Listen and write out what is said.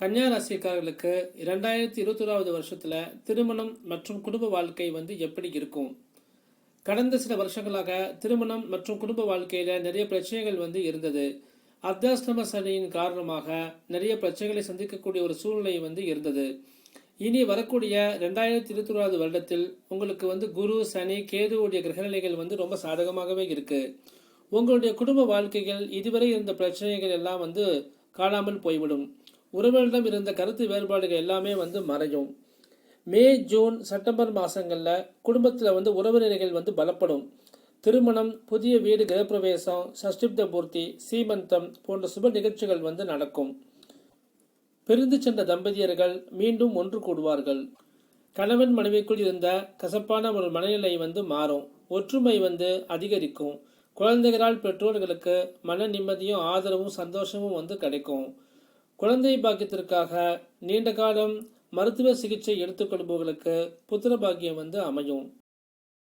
கன்னியா ராசிக்காரர்களுக்கு இரண்டாயிரத்தி இருபத்தோராவது வருஷத்தில் திருமணம் மற்றும் குடும்ப வாழ்க்கை வந்து எப்படி இருக்கும்? கடந்த சில வருஷங்களாக திருமணம் மற்றும் குடும்ப வாழ்க்கையில் நிறைய பிரச்சனைகள் வந்து இருந்தது. அர்த்தாஷ்டம சனியின் காரணமாக நிறைய பிரச்சனைகளை சந்திக்கக்கூடிய ஒரு சூழ்நிலை வந்து இருந்தது. இனி வரக்கூடிய ரெண்டாயிரத்தி இருபத்தோராவது வருடத்தில் உங்களுக்கு வந்து குரு சனி கேதுவுடைய கிரகநிலைகள் வந்து ரொம்ப சாதகமாகவே இருக்கு. உங்களுடைய குடும்ப வாழ்க்கைகள் இதுவரை இருந்த பிரச்சனைகள் எல்லாம் வந்து காணாமல் போய்விடும். உறவுகளிடம் இருந்த கருத்து வேறுபாடுகள் எல்லாமே வந்து மறையும். மே ஜூன் செப்டம்பர் மாதங்களில் குடும்பத்தில் வந்து உறவினர்கள் வந்து பலப்படும். திருமணம் புதிய வீடு கிரகப்பிரவேசம் சஷ்டிப்த பூர்த்தி சீமந்தம் போன்ற சுப நிகழ்ச்சிகள் வந்து நடக்கும். பிரிந்து சென்ற தம்பதியர்கள் மீண்டும் ஒன்று கூடுவார்கள். கணவன் மனைவிக்குள் இருந்த கசப்பான ஒரு மனநிலை வந்து மாறும். ஒற்றுமை வந்து அதிகரிக்கும். குழந்தைகளால் பெற்றோர்களுக்கு மன நிம்மதியும் ஆதரவும் சந்தோஷமும் வந்து கிடைக்கும். குழந்தை பாக்கியத்திற்காக நீண்ட காலம் மருத்துவ சிகிச்சை எடுத்துக்கொள்பவர்களுக்கு புத்திர பாக்கியம் வந்து அமையும்.